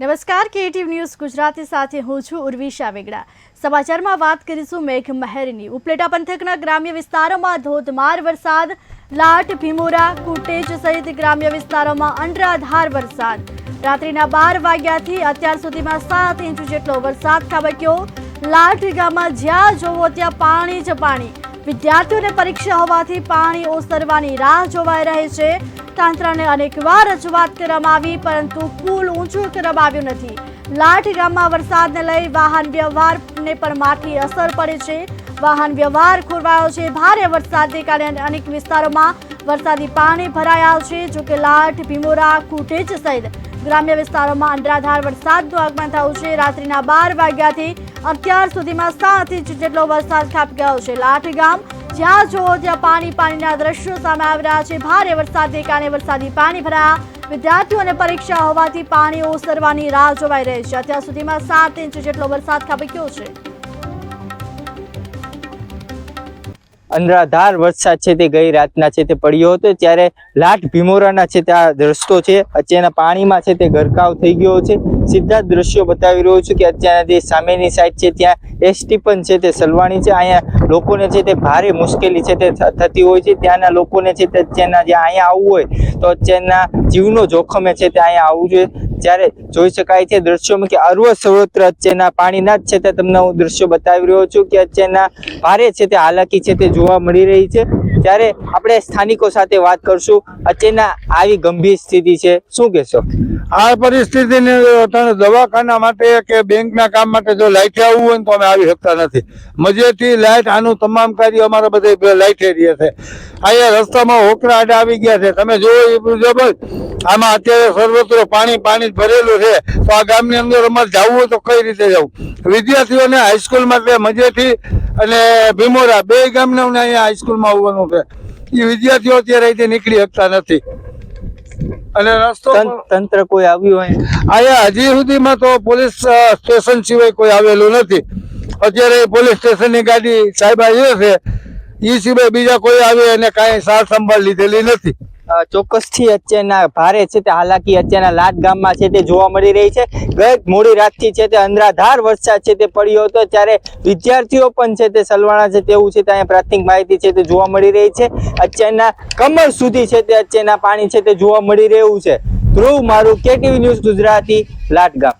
નમસ્કાર કેટીવ ન્યૂઝ ગુજરાતી સાથે હું છું ઉર્વિશા વેગડા. સમાચારમાં વાત કરીશું મેઘ મહેરની ઉપલેટા પંથકના ગ્રામ્ય વિસ્તારોમાં ધોધમાર વરસાદ, લાટ, ભીમોરા, કુટેજ સહિત ગ્રામ્ય વિસ્તારોમાં અંડરાધાર વરસાદ. રાત્રિના બાર વાગ્યાથી અત્યાર સુધીમાં સાત ઇંચ જેટલો વરસાદ ખાબક્યો લાઠ ગામમાં જ્યાં જોવો ત્યાં પાણી જ પાણી. વિદ્યાર્થીઓને પરીક્ષા હોવાથી પાણી ઓસરવાની રાહ જોવાઈ રહી છે. તંત્રને અનેકવાર રજૂઆત કરવામાં આવી, પરંતુ પુલ ઊંચું કરવામાં આવ્યું નથી. લાઠ ગામમાં વરસાદને લઈ વાહન વ્યવહારને પણ માઠી અસર પડે છે. વાહન વ્યવહાર ખોરવાયો છે. ભારે વરસાદને કારણે અનેક વિસ્તારોમાં વરસાદી પાણી ભરાયા છે. જોકે લાઠ, ભીમોરા, કુટેજ સહિત ગ્રામ્ય વિસ્તારોમાં અંડરાધાર વરસાદનું આગમન થયું છે. રાત્રિના બાર વાગ્યાથી અત્યાર સુધીમાં સાત ઇંચ જેટલો વરસાદ ખાબકી ગયો છે. લાઠ ગામ જ્યાં જુઓ ત્યાં પાણી પાણીના દ્રશ્યો સામે આવી રહ્યા છે. ભારે વરસાદને કારણે વરસાદી પાણી ભરાયા. વિદ્યાર્થીઓને પરીક્ષા હોવાથી પાણી ઓસરવાની રાહ જોવાઈ રહી છે. અત્યાર સુધીમાં સાત ઇંચ જેટલો વરસાદ ખાબક્યો છે. અંધરાધાર વરસાદ છે તે ગઈ રાતના છે તે પડ્યો હતો. ત્યારે લાટ ભીમોરાના છે તે આ રસ્તો છે. અત્યારના પાણીમાં છે તે ગરકાવ થઈ ગયો છે. સીધા દ્રશ્યો બતાવી રહ્યો છું કે અત્યારના જે સામેની સાઈડ છે ત્યાં એસટી પણ છે તે સલવાણી છે. અહીંયા લોકોને છે તે ભારે મુશ્કેલી છે તે થતી હોય છે. ત્યાંના લોકોને છે તે અત્યારના જે અહીંયા આવવું હોય તો અત્યારના જીવનો જોખમે છે તે અહીંયા આવવું જોઈએ. જ્યારે જોઈ શકાય છે દ્રશ્યોમાં કે અરવ સર્વત્ર અત્યારના પાણીના જ છે તે તમને હું દ્રશ્યો બતાવી રહ્યો છું કે અત્યારના ભારે છે તે હાલાકી છે તે જોવા મળી રહી છે. ત્યારે આપણે સ્થાનિકો સાથે વાત કરશું. અત્યારના આવી ગંભીર સ્થિતિ છે. શું કહેશો? આ પરિસ્થિતિને દવાખાના માટે કે બેંકના કામ માટે જો લાઈટ આવવું હોય તો અમે આવી શકતા નથી. મજેથી લાઈટ આનું તમામ કાર્ય અમારા બધે લાઈટ એરિયા છે. અહીંયા રસ્તામાં હોકરા આડા આવી ગયા છે. તમે જોવો એ આમાં અત્યારે સર્વત્ર પાણી પાણી ભરેલું છે. તો આ ગામની અંદર અમારે જવું હોય તો કઈ રીતે જવું? વિદ્યાર્થીઓને હાઈસ્કૂલ માટે મજેથી અને ભીમોરા બે ગામને અહીંયા હાઈસ્કૂલમાં આવવાનું છે. એ વિદ્યાર્થીઓ અત્યારે અહીંથી નીકળી શકતા નથી. અને રસ્તો તંત્ર કોઈ આવ્યું હોય? અહીંયા હજી સુધીમાં તો પોલીસ સ્ટેશન સિવાય કોઈ આવેલું નથી. અત્યારે પોલીસ સ્ટેશનની ગાડી સાહેબ આવી છે. એ સિવાય બીજા કોઈ આવે અને કાંઈ સાર સંભાળ લીધેલી નથી. ચોક્કસથી અત્યારના ભારે છે તે, હાલાકી અત્યારના લાટ ગામમાં છે તે જોવા મળી રહી છે. ગત મોડી રાતથી છે તે અંધરાધાર વરસાદ છે તે પડ્યો હતો, ત્યારે વિદ્યાર્થીઓ પણ છે તે સલવાણા છે તેવું છે ત્યાં પ્રાથમિક માહિતી છે તે જોવા મળી રહી છે. અત્યારના કમર સુધી છે તે અત્યારના પાણી છે તે જોવા મળી રહ્યું છે. ધ્રુવ મારું, કેટીવી ન્યૂઝ ગુજરાતી, લાટ ગામ.